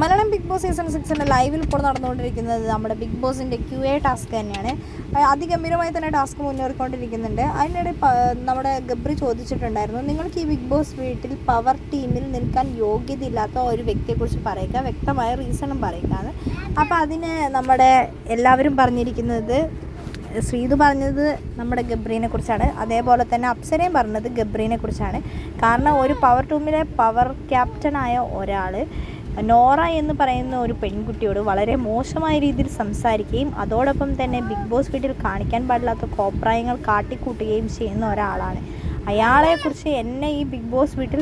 Malayalam big boss season സിക്സിന്റെ ലൈവിൽ ഇപ്പോൾ നടന്നുകൊണ്ടിരിക്കുന്നത് നമ്മുടെ ബിഗ് ബോസിന്റെ ക്യു എ ടാസ്ക് തന്നെയാണ്. അതിഗംഭീരമായി തന്നെ ടാസ്ക് മുന്നേറിക്കൊണ്ടിരിക്കുന്നുണ്ട്. അതിനിടെ നമ്മുടെ ഗബ്രി ചോദിച്ചിട്ടുണ്ടായിരുന്നു നിങ്ങൾക്ക് ഈ ബിഗ് ബോസ് വീട്ടിൽ പവർ ടീമിൽ നിൽക്കാൻ യോഗ്യതയില്ലാത്ത ഒരു വ്യക്തിയെക്കുറിച്ച് പറയുക വ്യക്തമായ റീസണും പറയുക അപ്പോൾ അതിന് നമ്മുടെ എല്ലാവരും പറഞ്ഞിരിക്കുന്നത് ശ്രീതു പറഞ്ഞത് നമ്മുടെ ഗബ്രീനെ കുറിച്ചാണ് അതേപോലെ തന്നെ അപ്സരയും പറഞ്ഞത് ഗബ്രീനെ കുറിച്ചാണ് കാരണം ഒരു പവർ ടൂമിലെ പവർ ക്യാപ്റ്റനായ ഒരാൾ നോറ എന്ന് പറയുന്ന ഒരു പെൺകുട്ടിയോട് വളരെ മോശമായ രീതിയിൽ സംസാരിക്കുകയും അതോടൊപ്പം തന്നെ ബിഗ് ബോസ് വീട്ടിൽ കാണിക്കാൻ പാടില്ലാത്ത കോപ്രായങ്ങൾ കാട്ടിക്കൂട്ടുകയും ചെയ്യുന്ന ഒരാളാണ്. അയാളെക്കുറിച്ച് എന്നെ ഈ ബിഗ് ബോസ് വീട്ടിൽ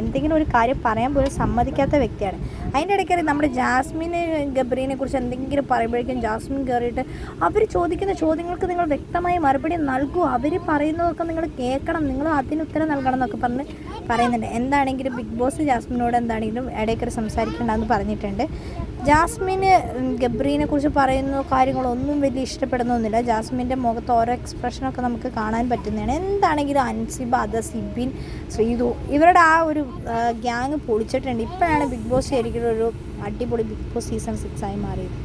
എന്തെങ്കിലും ഒരു കാര്യം പറയാൻ പോലും സമ്മതിക്കാത്ത വ്യക്തിയാണ്. അതിന്റെ ഇടയ്ക്ക് നമ്മുടെ ജാസ്മിന് ഗബ്രീനെ കുറിച്ച് എന്തെങ്കിലും പറയുമ്പോഴേക്കും ജാസ്മിൻ കയറിയിട്ട് അവർ ചോദിക്കുന്ന ചോദ്യങ്ങൾക്ക് നിങ്ങൾ വ്യക്തമായി മറുപടി നൽകൂ. അവർ പറയുന്നതൊക്കെ നിങ്ങൾ കേൾക്കണം. നിങ്ങൾ അതിന് ഉത്തരം നൽകണം എന്നൊക്കെ പറഞ്ഞ് പറയുന്നുണ്ട്. എന്താണെങ്കിലും ബിഗ് ബോസ് ജാസ്മിനോട് എന്താണെങ്കിലും ഇടയ്ക്കൊരു സംസാരിക്കേണ്ടെന്ന് പറഞ്ഞിട്ടുണ്ട്. ജാസ്മിന് ഗബ്രീനെ കുറിച്ച് പറയുന്ന കാര്യങ്ങളൊന്നും വലിയ ഇഷ്ടപ്പെടുന്നൊന്നുമില്ല. ജാസ്മിന്റെ മുഖത്ത് ഓരോ എക്സ്പ്രഷനൊക്കെ നമുക്ക് കാണാൻ പറ്റുന്നതാണ്. എന്താണെങ്കിലും അൻസിബ അദ സിബിൻ ശ്രീതു ഇവരുടെ ആ ഒരു ഗ്യാങ് പൊളിച്ചിട്ടുണ്ട്. ഇപ്പോഴാണ് ബിഗ് ബോസ് ശരിക്കും ഒരു അടിപൊളി ബിഗ് ബോസ് സീസൺ സിക്സ് ആയി മാറിയത്.